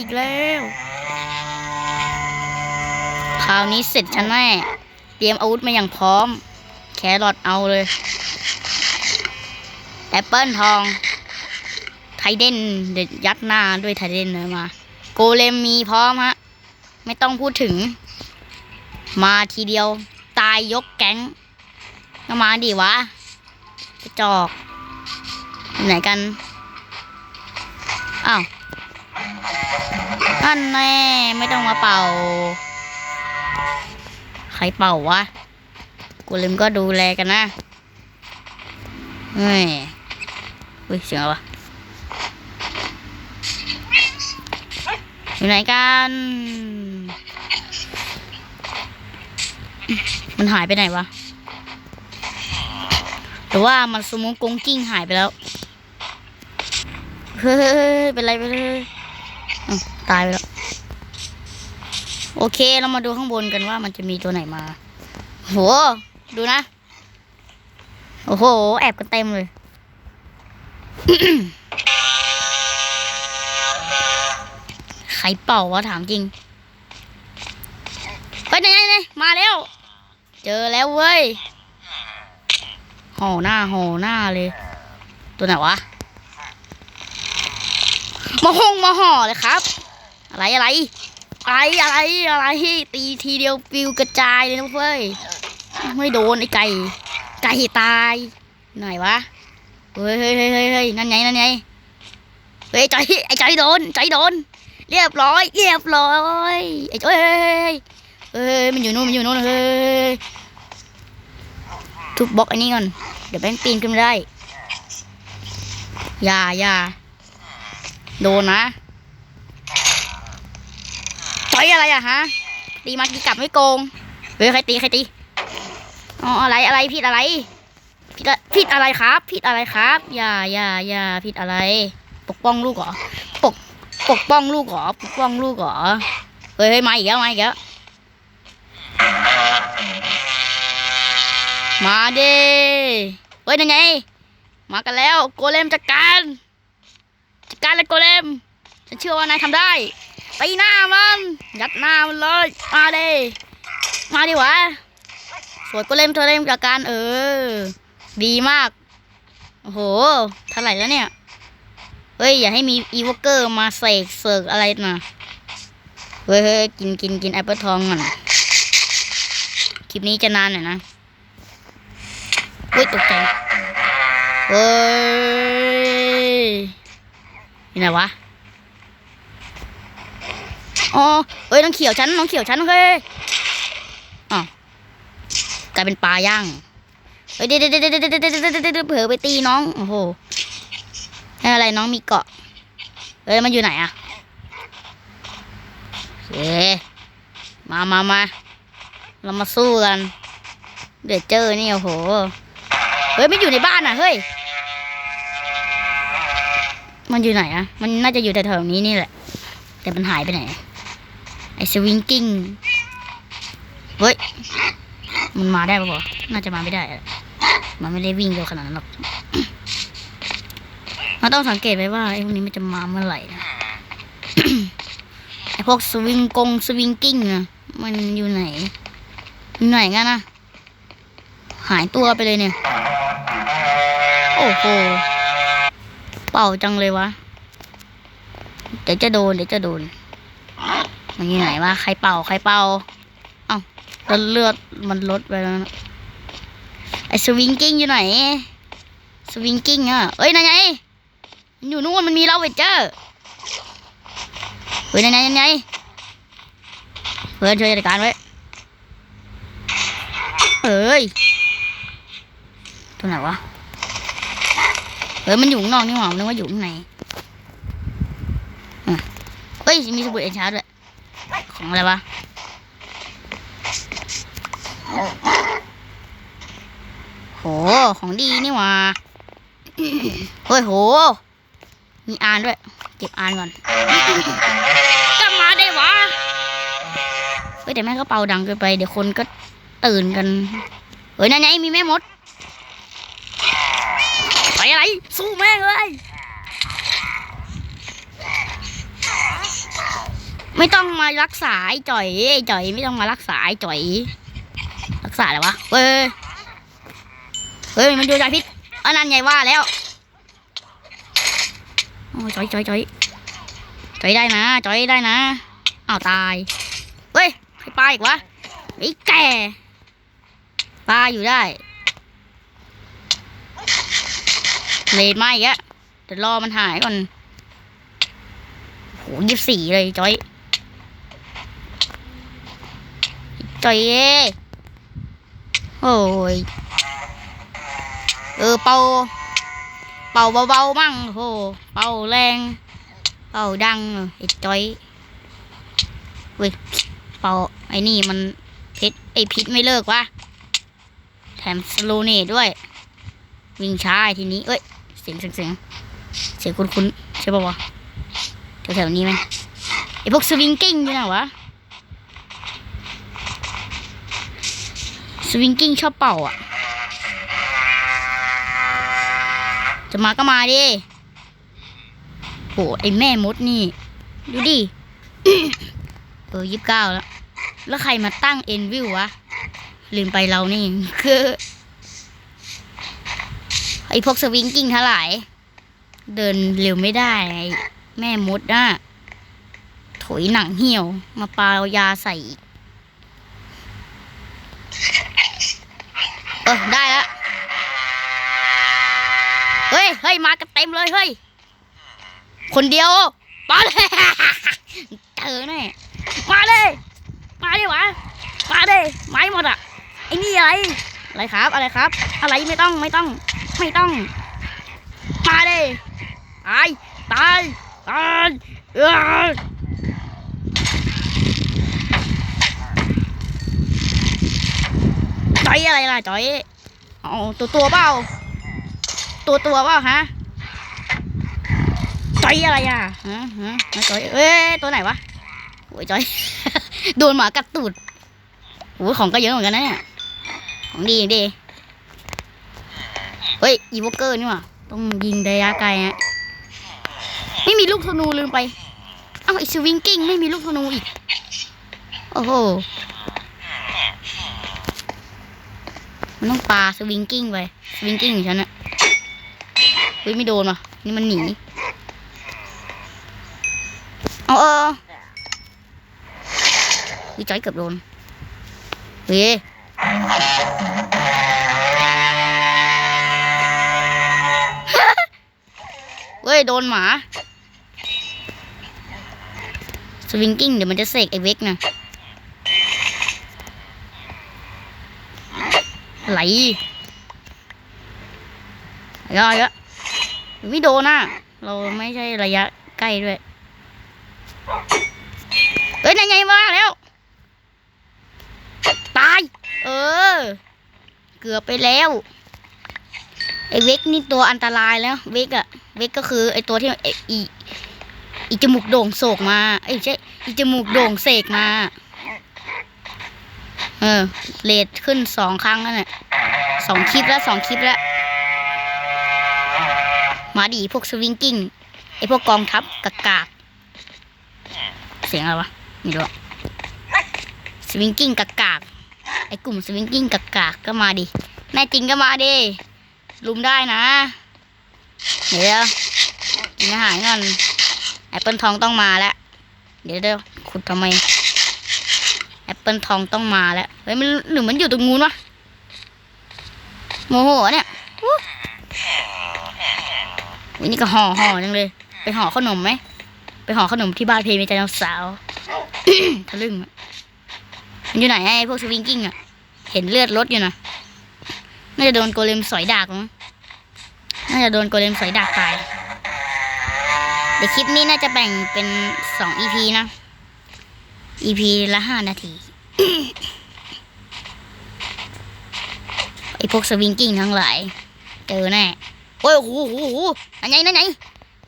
อีกแล้ว คราวนี้เสร็จฉันแน่ เตรียมอาวุธมาอย่างพร้อม แครอทเอาเลย แอปเปิลทอง ไทเดนเด็ดยัดหน้าด้วยไทเดนเลยมา โกเลมมีพร้อมฮะ ไม่ต้องพูดถึง มาทีเดียว ตายยกแก๊งก็มาดิวะกระจอกไหนกัน อ้าว นั่นแน่ไม่ต้องมาเป่า ใครเป่าวะ กูลืมก็ดูแลกันนะ เฮ้ยอุ้ยเสียงอะไรวะอยู่ไหนกัน มันหายไปไหนวะหรือว่ามันสมุกงกิ้งหายไปแล้ว เฮ้ย เป็นไรไปเลย ตายไปแล้ว โอเคเรามาดูข้างบนกันว่ามันจะมีตัวไหนมาโหดูนะ โอ้โห แอบกันเต็มเลยใครเป่าวะถามจริงไปไหนไหนมาแล้ว เจอแล้วเว้ยห่อหน้าห่อหน้าเลย ตัวไหนวะ มาห้องมาห่อเลยครับ อะไรอะไร อะไรอะไรอะไรตีทีเดียวปิวกระจายเลยนะเว้ยไม่โดนไอ้ไก่ ไก่ตายไหนวะเฮ้ยเฮ้ยเฮ้ยเฮ้ยนั่นไงนั่นไงเฮ้ยใจไอ้ใจโดนใจโดน เรียบร้อย เรียบร้อยไอ้เอ้ยเฮ้ยเฮ้ยมันอยู่นู่นมันอยู่นู่นเฮ้ยทุบบล็อกอันนี้ก่อนเดี๋ยวแบงค์ปีนขึ้นไม่ได้อย่าอย่าโดนนะ ต่อยอะไรอะฮะตีมาตีกลับไม่โกงเฮ้ยใครตีใครตีอ๋ออะไรอะไรผิดอะไรผิดอะผิดอะไรครับผิดอะไรครับอย่าอย่าอย่าผิดอะไร ปกป้องลูกเหรอปกปกป้องลูกเหรอปกป้องลูกเหรอเฮ้ยเฮ้ยมาอีกแล้วมาอีกแล้วมาเด้เฮ้ยนั่นไงมากันแล้วโกเลมจัดการจัดการเลยโกเลมฉันเชื่อว่านายทำได้ ตีหน้ามันยัดหน้ามันเลยมาเด้มาดิวะสวยโกเล่มโกเล่มจัดการเออ ดีมากโอ้โหเท่าไหร่แล้วเนี่ยเฮ้ยอย่าให้มีอีวอเกอร์มาเสกเสกอะไรนะเฮ้ยกินกินกินแอปเปิลทองก่อนคลิปนี้จะนานหน่อยนะเฮ้ยตกใจเฮ้ยยู่ไหนวะ อ๋อเฮ้ยน้องเขียวฉันน้องเขียวฉันเฮ้ยอ๋อกลายเป็นปลาย่างเฮ้ยเดี๋ยวเดี๋ยวเดี๋ยวเดี๋ยวเดี๋ยวเดี๋ยวเดี๋ยวเผลอไปตีน้องโอ้โหอะไรน้องมีเกาะเอ้ยมันอยู่ไหนอะเอ๊มามามาเรามาสู้กันเดี๋ยวเจอนี่โอ้โหเฮ้ยไม่อยู่ในบ้านอะเฮ้ยมันอยู่ไหนอะมันน่าจะอยู่แถวๆนี้นี่แหละ แต่มันหายไปไหน ไอสวิงกิ้งเฮ้ย มันมาได้ปะวะน่าจะมาไม่ได้ มันไม่ได้วิ่งเร็วขนาดนั้นหรอกเราต้องสังเกตไว้ว่าไอพวกนี้มันจะมาเมื่อไหร่นะไอพวกสวิงกงสวิงกิ้งอะมันอยู่ไหนอยู่ไหนกันนะหายตัวไปเลยเนี่ย โอ้โห เป่าจังเลยวะ เดี๋ยวจะโดน เดี๋ยวจะโดน มันอยู่ไหนวะใครเป่าใครเป่า เอ้าแล้วเลือดมันลดไปแล้วนะไอ้สวิงกิ้งอยู่ไหน สวิงกิ้งอะ เอ้ยนั่นไงมันอยู่นู่นมันมีเราเวเจอร์เฮ้ยนั่นไงนั่นไงเพื่อนช่วยจัดการไว้ เอ้ยตัวไหนวะเฮ้ยมันอยู่ข้างนอกนี่หว่ามันนึกว่าอยู่ข้างในอะเฮ้ยมีสมุดเอ็นชาร์ดด้วย ของอะไรวะโห ของดีนี่หว่าเฮ้ยโห มีอ่านด้วย เก็บอ่านก่อนกลับมาได้วะ เฮ้ยแต่แม่งก็เป่าดังเกินไป เดี๋ยวคนก็ตื่นกัน เฮ้ยนั่นไงมีแม่มด ไปอะไร สู้แม่งเลย ไม่ต้องมารักษาไอ้จ่อยไอ้จ่อย ไม่ต้องมารักษาไอ้จ่อย รักษาอะไรวะเฮ้ยเฮ้ยมันดูใจพิษอันนั้นไงว่าแล้วโอ้ยจ่อยจ่อยจ่อยจ่อยได้นะจ่อยได้นะอ้าวตายเฮ้ยใครปลาอีกวะไอ้แก่ปลาอยู่ได้เลนมาอีกอะเดี๋ยวรอมันหายก่อนโหยี่สี่เลยจอย จอยเอ้โอ้ย เออเป่า เป่าเบาๆมั่งโหเป่าแรง เป่าดังไอ้จอยเว้ยเป่าไอ้นี่มันพิษไอ้พิษไม่เลิกวะแถมสโลเนตด้วย วิ่งช้าทีนี้ เอ้ย เสียงเสียงเสียงเสียงคุ้นๆใช่ป่าวะแถวๆนี้ไหมไอพวกสวิงกิ้งอยู่ไหนวะ วิงกิ้งชอบเป่าอะ จะมาก็มาดิโหไอแม่มดนี่ ดูดิ เออยี่สิบเก้าแล้ว แล้วใครมาตั้งเอ็นวิววะ ลืมไปเรานี่ คือ ไอพวกสวิงกิ้งทั้งหลาย เดินเร็วไม่ได้ไอแม่มดน่ะถอยหนังเหี่ยว มาปายาใส่อีก เออได้แล้วเฮ้ยเฮ้ยมากันเต็มเลยเฮ้ยคนเดียวมาเลยเจอแน่มาเลยมาดิวะมาดิไม้หมดอะไอ้นี่อะไรอะไรครับอะไรครับ อะไรไม่ต้องไม่ต้อง ไม่ต้องมาเลยตายตายตายเออ จอยอะไรล่ะจอยเอาตัวตัวเปล่าตัวตัวเปล่าฮะจอยอะไรอะฮะฮะจอยเอ้ยตัวไหนวะโอ้ยจอยโดนหมากัดตูดโอ้ยของก็เยอะเหมือนกันนะเนี่ยของดีดีเฮ้ยอีโวเกอร์นี่ว่าต้องยิงระยะไกลฮะไม่มีลูกธนูลืมไปเอ้าไอสวิงกิ้งไม่มีลูกธนูอีกโอ้โห มันต้องปาสวิงกิ้งไปสวิงกิ้งของฉันอะเฮ้ยไม่โดนว่ะนี่มันหนีเอาเออวิจอยเกือบโดนเฮ้ยเว้ย โดนหมา สวิงกิ้งเดี๋ยวมันจะเสกไอ้เวกนะ ไหลเยอะยะไม่โดนน่ะเราไม่ใช่ระยะใกล้ด้วย เฮ้ยนายไงมาแล้ว ตาย เออ เกือบไปแล้ว ไอเวกนี่ตัวอันตรายแล้ว เวกอะเวกก็คือไอตัวที่ไออีอีจมูกโด่งโศกมาเอ้ใช่อีจมูกโด่งเสกมา เออเลดขึ้นสองครั้งแล้วเนี่ยสองคลิปแล้วสองคลิปแล้ว มาดีพวกสวิงกิ้งไอพวกกองทัพกากากเสียงอะไรวะไม่รู้สวิงกิ้งกากากไอกลุ่มสวิงกิ้งกากากก็มาดิแน่จริงก็มาดิลุมได้นะ เดี๋ยวกินอาหารก่อนแอปเปิลทองต้องมาแล้ว เดี๋ยวเดี๋ยวขุดทำไม เปิลทองต้องมาแล้วเฮ้ยมันหรือมันอยู่ตรงนู้นวะโมโหเนี่ยอู้วันนี้ก็ห่อห่อจังเลย ไปห่อขนมไหมไปห่อขนมที่บ้านเพมีแต่สาวทะลึ่งอะมันอยู่ไหนไอ้พวกสวิงกิ้งอะเห็นเลือดรถอยู่นะน่าจะโดนโกเลมสอยดากมั้งน่าจะโดนโกเลมสอยดากตายเดี๋ยวคลิปนี้น่าจะแบ่งเป็นสอง EP นะ EP ละห้านาที ไอพวกสวิงกิ้งทั้งหลาย เจอแน่ โอ้ยโอ้โหโอ้โหโอ้โหอันไหนนั่นไหน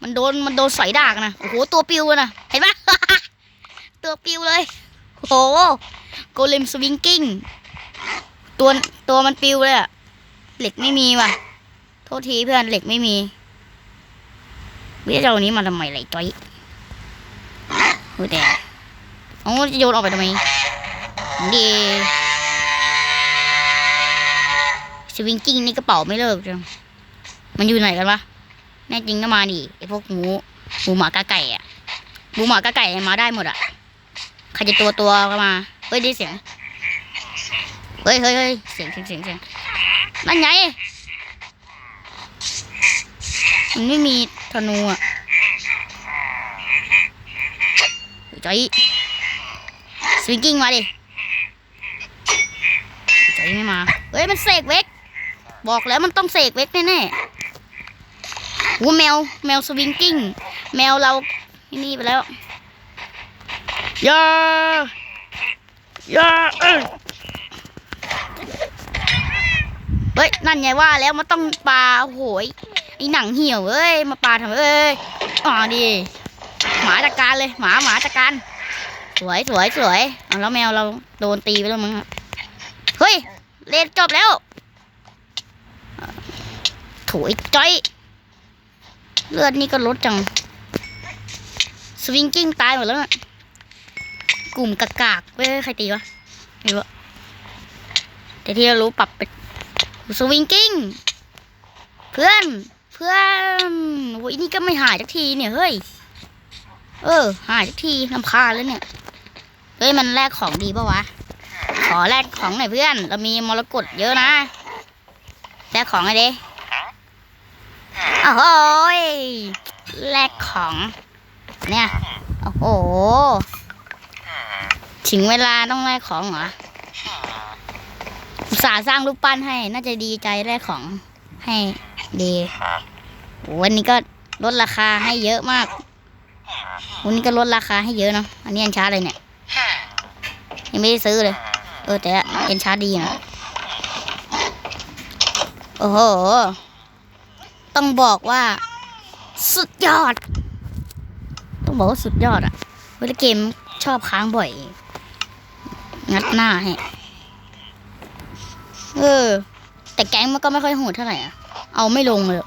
มันโดนมันโดนสอยดากนะ โอ้โห ตัวปิวนะเห็นปะตัวปิวเลย โอ้โหโกเลมสวิงกิ้งตัวตัวมันปิวเลยอะเหล็กไม่มีว่ะ โทษทีเพื่อนเหล็กไม่มีวิ่งเจ้านี้มาทำไมไรจ้อยโอ้ยแต่เอาจะโยนออกไปทำไม ดีสวิงกิ้งนี่กระเป๋าไม่เลิกจังมันอยู่ไหนกันวะแน่จริงก็มาดิไอพวกหมูหมูหมากาไก่อะหมูหมากาไก่มาได้หมดอะใครจะตัวตัวก็มาเฮ้ยได้เสียงเฮ้ยเฮ้ยเฮ้ยเสียงเสียงเสียงเสียงนั่นไงมันไม่มีธนูอะใจสวิงกิ้งมาดิ ไม่มา เฮ้ยมันเสกเวก บอกแล้วมันต้องเสกเวกแน่ๆหูแมวแมวสวิงกิ้ง แมวเราที่นี่ไปแล้วย่าย่าเอ้ยเฮ้ยนั่นไงว่าแล้วมันต้องปลาโอ้โหยไอหนังเหี่ยวเอ้ยมาปลาทำไมเอ้ยอ๋อดีหมาจัดการเลยหมาหมาจัดการสวยสวยสวยแล้วแมวเราโดนตีไปแล้วมึงเฮ้ย เล่นจบแล้วโถยจ้อย เลือดนี่ก็ลดจัง สวิงกิ้งตายหมดแล้วนะกลุ่มกากากเว้ยใครตีวะไม่รู้แต่ที่เรารู้ปรับไปสวิงกิ้ง เพื่อน เพื่อนโอ้ยนี่ก็ไม่หายสักทีเนี่ยเฮ้ย เออ หายสักทีลำคาแล้วเนี่ย เฮ้ย มันแลกของดีปะวะ ขอแลกของหน่อยเพื่อน เรามีมรกตเยอะนะแลกของไงเด้โอ้โหยแลกของ เนี่ย โอ้โห ถึงเวลาต้องแลกของเหรอสาห์สร้างรูปปั้นให้ น่าจะดีใจแลกของให้ดีวันนี้ก็ลดราคาให้เยอะมาก วันนี้ก็ลดราคาให้เยอะเนาะ อันนี้อันชาเลยเนี่ย ยังไม่ได้ซื้อเลย เออแต่เอ็นชาร์ดีนะโอ้โห ต้องบอกว่า สุดยอด ต้องบอกว่าสุดยอดอะเวลาเกมชอบค้างบ่อย งัดหน้าให้เออ แต่แก๊งมันก็ไม่ค่อยโหดเท่าไหร่อะเอาไม่ลงเลย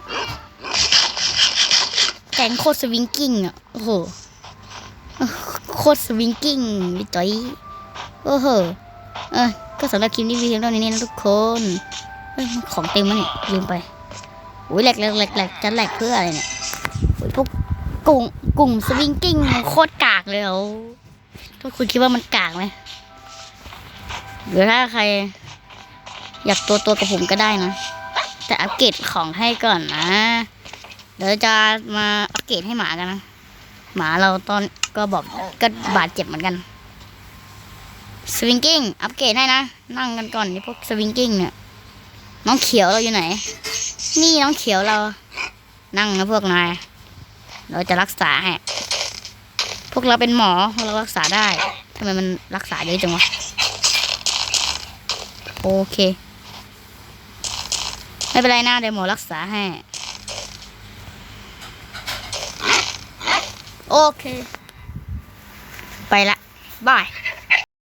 แก๊งโคตรสวิงกิ้งอะโอ้โห โคตรสวิงกิ้งวิจอยโอ้โห เออ ก็สำหรับคลิปนี้วิดีโอเท่านี้นะทุกคน เอ้ยของเต็มแล้วเนี่ยลืมไปอุ้ยแหลกแหลกแหลกแหลกจะแหลกเพื่ออะไรเนี่ยอุ้ยพวกกลุ่มกลุ่มสวิงกิ้งมันโคตรกากเลยเหรอทุกคุณคิดว่ามันกากไหมหรือถ้าใคร อยากตัวตัวกับผมก็ได้นะ แต่อัปเกรดของให้ก่อนนะ เดี๋ยวจะมาอัปเกรดให้หมากันนะ หมาเราตอนก็บอกก็บาดเจ็บเหมือนกัน สวิงกิ้งอัปเกรดให้นะ นั่งกันก่อนนี่พวกสวิงกิ้งเนี่ยน้องเขียวเราอยู่ไหน นี่น้องเขียวเรา นั่งนะพวกนาย เราจะรักษาให้พวกเราเป็นหมอเรารักษาได้ทำไมมันรักษาเยอะจังวะโอเค ไม่เป็นไรนะเดี๋ยวหมอรักษาให้โอเค ไปละบาย